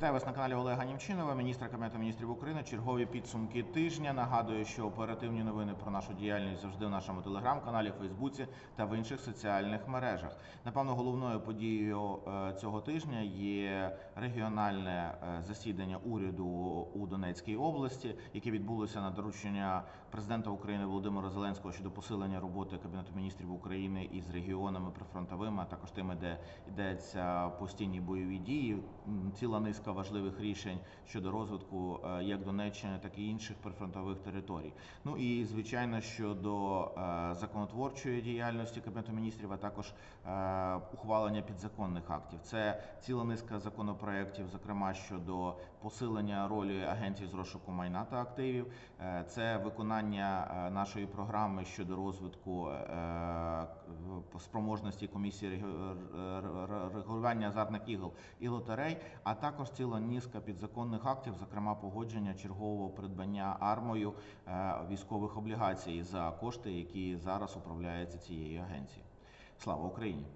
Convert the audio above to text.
Вітаю вас на каналі Олега Німчинова, міністра Кабінету міністрів України. Чергові підсумки тижня. Нагадую, що оперативні новини про нашу діяльність завжди в нашому телеграм-каналі, Фейсбуці та в інших соціальних мережах. Напевно, головною подією е, цього тижня є регіональне е, засідання уряду у Донецькій області, яке відбулося на доручення президента України Володимира Зеленського щодо посилення роботи Кабінету міністрів України із регіонами прифронтовими, а також тими, де йдеться постійні бойові дії. Ціла низка важливих рішень щодо розвитку е, як Донеччини, так і інших прифронтових територій. Ну і звичайно щодо е, законотворчої діяльності Кабінету міністрів, а також е, ухвалення підзаконних актів. Це ціла низка законопроєктів, зокрема щодо посилення ролі агенцій з розшуку майна та активів. Це виконання нашої програми щодо розвитку спроможності комісії регулювання азартних ігор і лотерей, а також ціла низка підзаконних актів, зокрема погодження чергового придбання армою е, військових облігацій за кошти, які зараз управляються цією агенцією. Слава Україні!